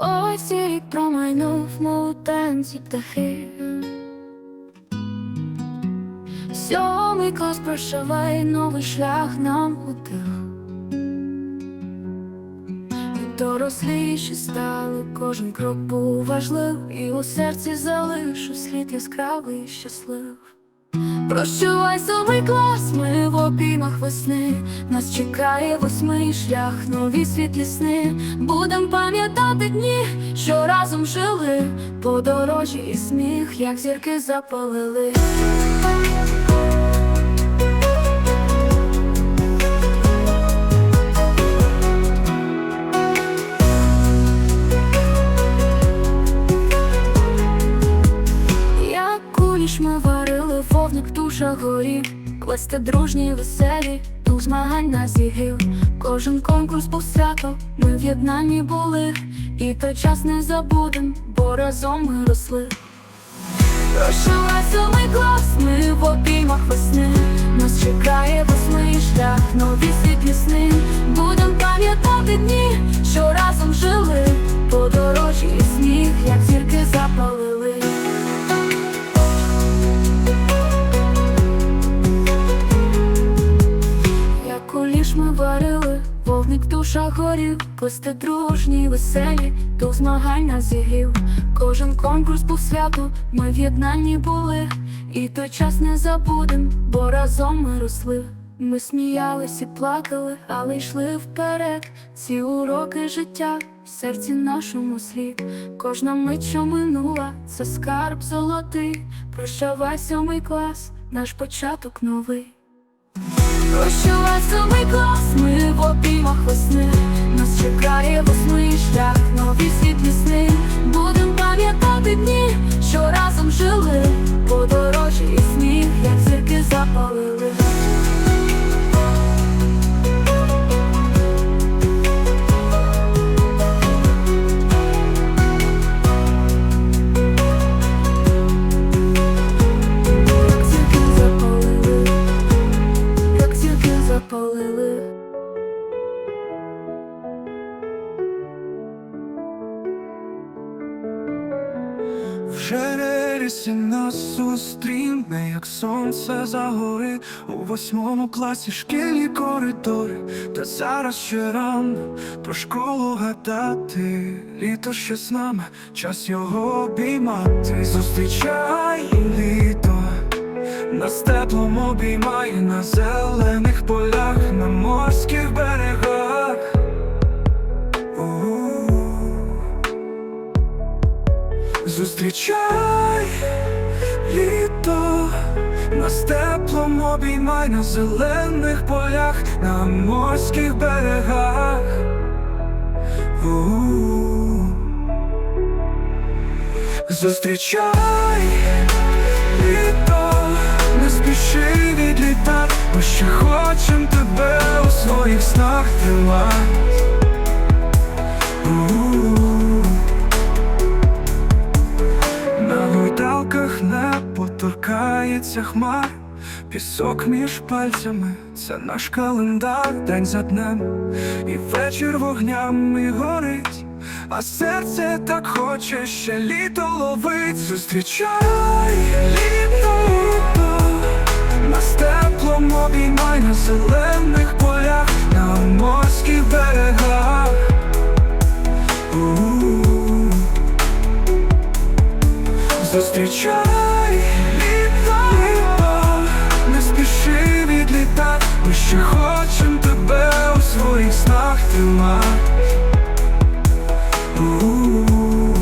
Ось рік промайнув мов танці птахи. Сьомий клас прощавай, новий шлях нам утих. Доросліші стали, кожен крок був важлив, і у серці залишу слід яскравий і щаслив. Прощавай сьомий клас, ми в обіймах весни. Нас чекає восьмий шлях, нові світлі сни. Будем пам'ятати дні, що разом жили, подорожі і сміх, як зірки запалили. Туша горів, Квести дружні, веселі, дух змагань на зігрів. Кожен конкурс був свято, ми в єднанні були, і той час не забудем, бо разом ми росли. Прощавай сьомий клас, ми в обіймах весни. Нас чекає восьмий шлях, нові світлі сни. Будем пам'ятати дні, що душа горів, Кости дружні, веселі, дух змагань нас зігрів. Кожен конкурс був свято, ми в єднанні були, і той час не забудем, бо разом ми росли. Ми сміялись і плакали, але йшли вперед. Ці уроки життя в серці нашому слід. Кожна мить, що минула, це скарб золотий. Прощавай сьомий клас, наш початок новий. Прощавай сьомий клас, ми в обіймах весни. Нас чекає восьмий шлях, Вже рерісі нас зустріне, як сонце загорить у восьмому класі шкільні коридори, та зараз ще рано про школу гадати, літо ще з нами, час його обіймати. Зустрічай літо, нас теплом обіймає на зелених полях, на морських берегах. Зустрічай літо, нас теплом обіймай на зелених полях, на морських берегах. У-у-у. Зустрічай літо, не спіши відлітати, ми ще хочем тебе у своїх снах тримати. Торкається хмар, пісок між пальцями, це наш календар, день за днем, і вечір вогнями горить, а серце так хоче ще літо ловить. Зустрічай літо, нас теплом обіймай на зелених полях, на морських берегах. Зустрічай У-у-у.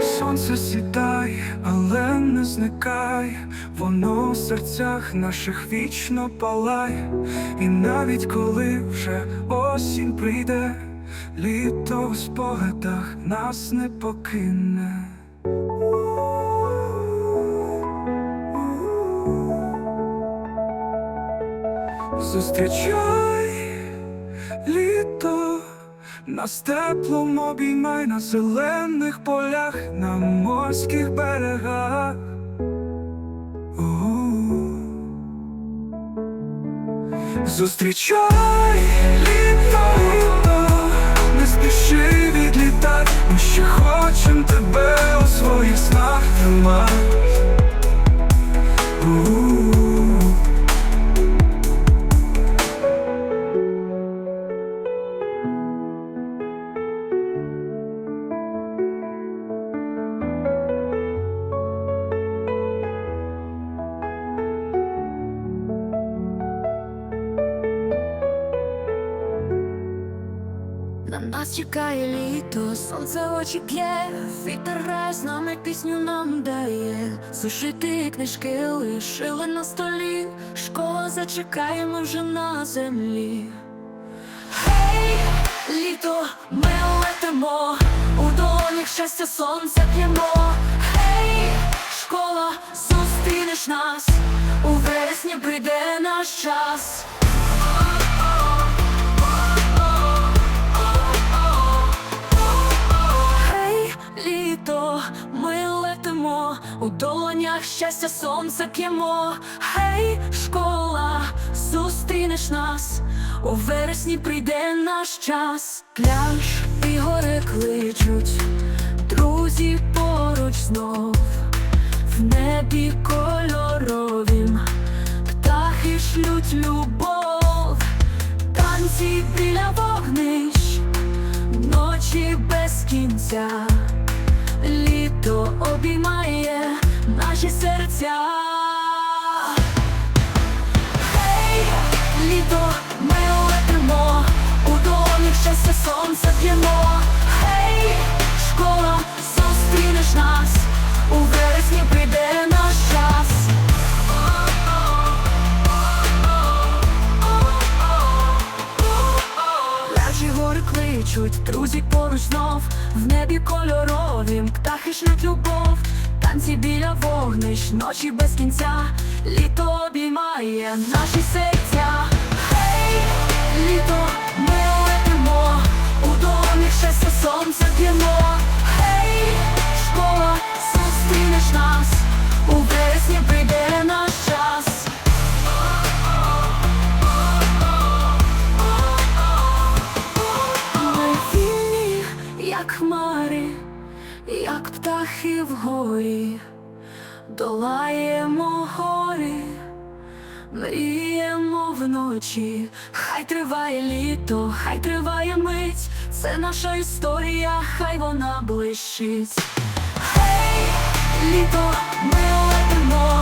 Сонце сідає, але не зникає, воно в серцях наших вічно палає, і навіть коли вже осінь прийде, літо в спогадах нас не покине. Зустрічай літо, нас теплом обіймай на зелених полях, на морських берегах. Зустрічай літо, літо, не спіши відлітати, ми ще хочем тебе у своїх снах тримати. Нас чекає літо, сонце очі п'є, вітер з нами пісню нам дає. Сушити книжки лишили на столі, школа зачекає, ми вже на землі. Гей, літо, ми летимо, у долонях щастя сонця п'ємо. Гей, школа, зустрінеш нас, у вересні прийде наш час. У долонях щастя сонце п'ємо. Гей, школа, зустрінеш нас, у вересні прийде наш час. Пляж і гори кличуть, друзі поруч знов, в небі кольоровім, птахи шлють любов, танці біля вогнищ ночі без кінця, літо обіймає наші серця. Гей, літо, ми летимо, у долоні щастя сонце п'ємо. Гей, школа, зустрінеш нас, у вересні прийде наш час. Пляжі гори кличуть, друзі поруч знов, в небі кольорові, птахи шлють любов, танці біля вогнищ, ночі без кінця, літо обіймає наші серця. Гей, літо, ми летимо, у домі щастя сонце п'ємо. Гей, школа, зустрінеш нас, долаємо гори, мріємо вночі, хай триває літо, хай триває мить, це наша історія, хай вона блищить. Гей, літо, ми летимо.